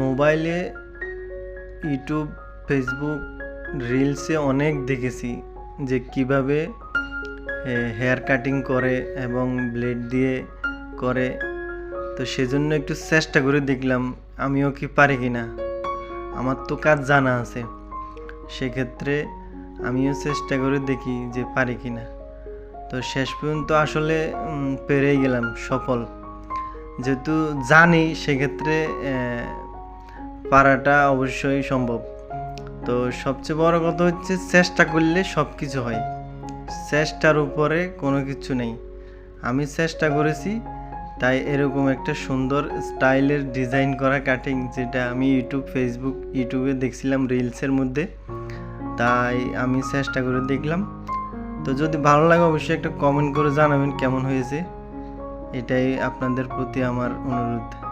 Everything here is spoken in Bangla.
মোবাইলে, ইউটিউব, ফেসবুক, রিলসে অনেক দেখেছি যে কীভাবে হেয়ার কাটিং করে এবং ব্লেড দিয়ে করে। তো সেজন্য একটু চেষ্টা করে দেখলাম, আমিও কি পারি কি না আমার তো কাজ জানা আছে। সেক্ষেত্রে আমিও চেষ্টা করে দেখি যে পারি কি না তো শেষ পর্যন্ত আসলে পেরেই গেলাম সফল। যেহেতু জানি, সেক্ষেত্রে পারাটা অবশ্যই সম্ভব। তো সবচেয়ে বড় কথা হচ্ছে চেষ্টা করলে সব কিছু হয়। চেষ্টার উপরে কোনো কিছু নেই। আমি চেষ্টা করেছি, তাই এরকম একটা সুন্দর স্টাইলের ডিজাইন করা কাটিং যেটা আমি ইউটিউব ফেসবুক ইউটিউবে দেখছিলাম রিলসের মধ্যে। তাই আমি চেষ্টা করে দেখলাম। তো যদি ভালো লাগে অবশ্যই একটা কমেন্ট করে জানাবেন কেমন হয়েছে। এটাই আপনাদের প্রতি আমার অনুরোধ।